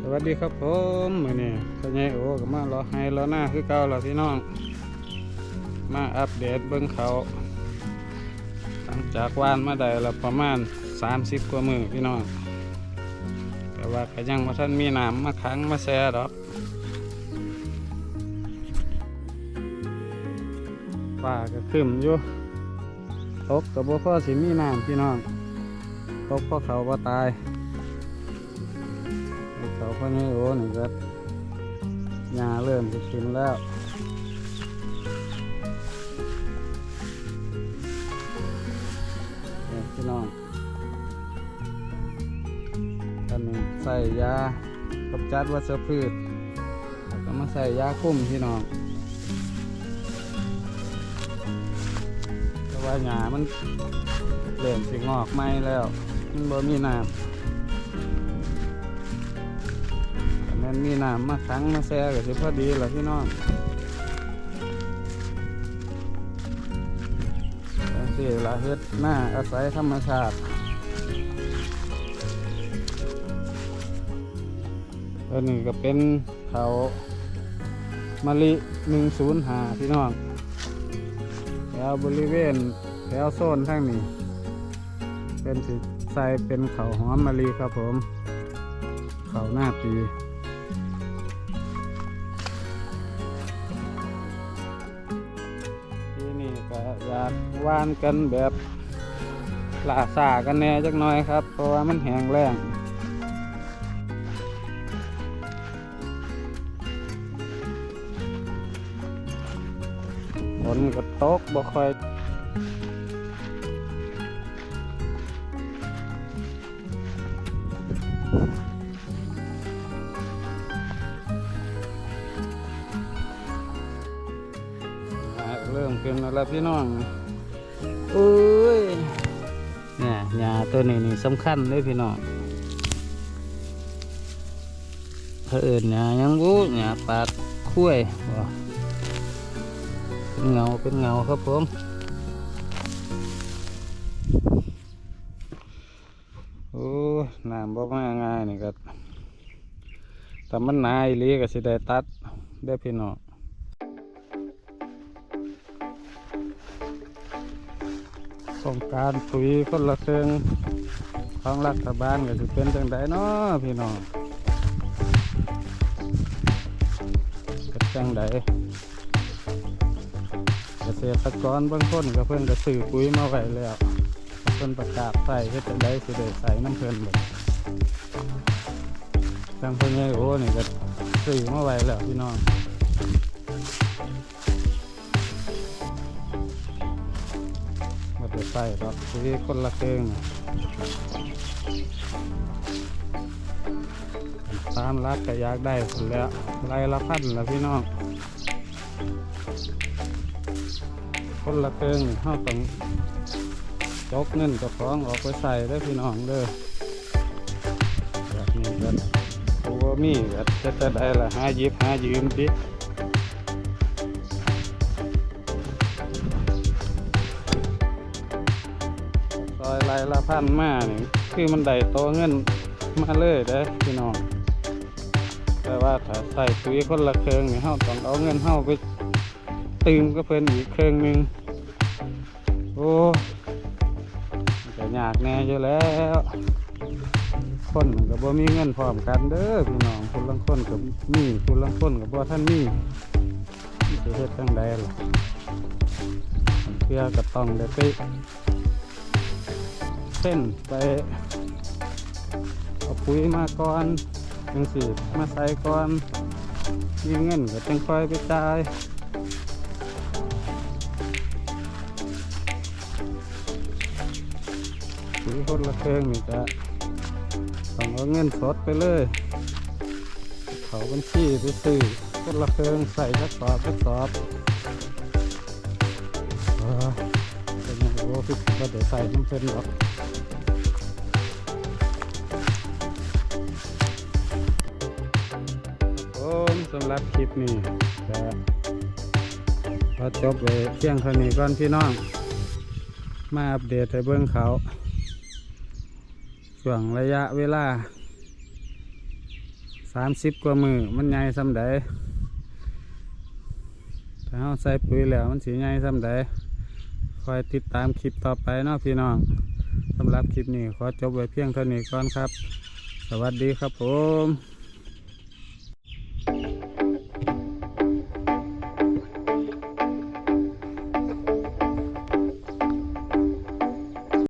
สวัสดีครับผมมื่อนี้พ่อใหญ่โอ้ก็มารอให้รอหน้าคือเก่าแล้วพี่น้อง มาอัปเดตเบิ้งเขาหลังจากวานมาได้ละประมาณ 30 กว่ามือพี่น้องแต่ว่าก็ยังว่าท่านมีน้ำมาขังมาแซ่ดอกป่าก็ขึ้นอยู่ตกกับบ่พ่อสิมีน้ำพี่น้องตกเพราะเขาบ่ตาย เขาพ่อนี่โอ้นี่ก็หญ้าเริ่มจะขึ้นแล้วพี่น้องตอนนี้ใส่ยากำจัดวัชพืชแล้วก็มาใส่ยาคุ้มพี่น้องแต่ว่าหญ้ามันเริ่มสิงอกไหมแล้ว มันบ่มีน้ำ มันมีน้ำมาขังมาแซ่ก็สิพอดีแหละพี่น้องจังซี่ละเฮ็ดหน้าอาศัยธรรมชาติอันนี้ก็เป็นเขามะลิหนึ่งศูนย์หาพี่น้องแถวบริเวณแถวโซนทั้งนี้ เป็นสิใส่เป็นเขาหอมมะลิครับผม เขาหน้าปี วานกันแบบลาสากันแน่จักหน่อยครับ เพราะว่ามันแห้งแล้งฝนก็ตกบ่ค่อยเริ่มขึ้นแล้วพี่น้อง อุ้ยเนี่ยหญ้าตัวนี้นี่สำคัญเลยพี่น้องเผอิญหญ้ายังบูหญ้าปากคุ้ยเป็นเงาเป็นเงาครับผมโอ้น้ำบ่มาง่ายนี่ก็แต่มันนายเลีก็สิได้ตัดได้พี่น้อง โครงการปุ๋ยคนละเครื่องของรัฐบาลก็จะเป็นจังไดเนาะพี่น้องเป็นจังไดเกษตรกรบางคนก็เพิ่นก็ซื้อปุ๋ยมาไว้แล้วเพิ่นประกาศใส่เฮ็ดจังไดสิได้ใส่น้ำเพิ่นเลยจังเพิ่นใหญ่โอ้นี่ก็ซื้อมาไว้แล้วพี่น้อง ใส่ดอกทีคนละเครื่องตามรักก็อยากได้ผลแล้วไรละพันละพี่น้อง คนละเครื่องนี่เฮาต้องจกเงินกับของออกไปใส่ได้พี่น้องเด้อแบบนี้ก็โอ้มีก็จะจะได้ละหายิบหายืมดิ อยไรละพันมานี่คือมันได้โตเงินมาเลยเด้พี่น้องแต่ว่าถ้าใส่ปุ๋ยคนละเครื่องนี่เฮาต้องเอาเงินเฮาไปตืมก็เพิ่นอีกเครื่องหนึงโอ้มันก็ยากแน่อยู่แล้ว คนมันก็บ่มีเงินพร้อมกันเด้อพี่น้องคนลังคนก็มีคนลังคนก็บ่ท่านมีมันสิเฮ็ดจังไดล่ะเพื่อก็ต้องได้ไป เส้นไปเอาปุ๋ยมาก่อนจังสีมาใส่ก่อนมีเงินก็จังค่อยไปจ่ายปุ๋ยคนละเครื่องนี่ก็ต้องเอาเงินสดไปเลย เขาบัญชีไปซื้อคนละเครื่องใส่กระสอบกระสอบเออเป็นโอ้พี่ก็เดี๋ยวใส่น้ำเพิ่นหรอก สำหรับคลิปนี้ก็พอจบไปเที่ยงเท่านี้ก่อนพี่น้อง มาอัปเดตให้เบิ่งเขาช่วงระยะเวลาสามสิบกว่ามือมันใหญ่ซ้ำใดถ้าเราใส่ปุ๋ยแล้วมันสีใหญ่ซ้ำใดคอยติดตามคลิปต่อไปเนาะพี่น้องสำหรับคลิปนี้ขอจบไว้เพียงเท่านี้ก่อนครับ สวัสดีครับผม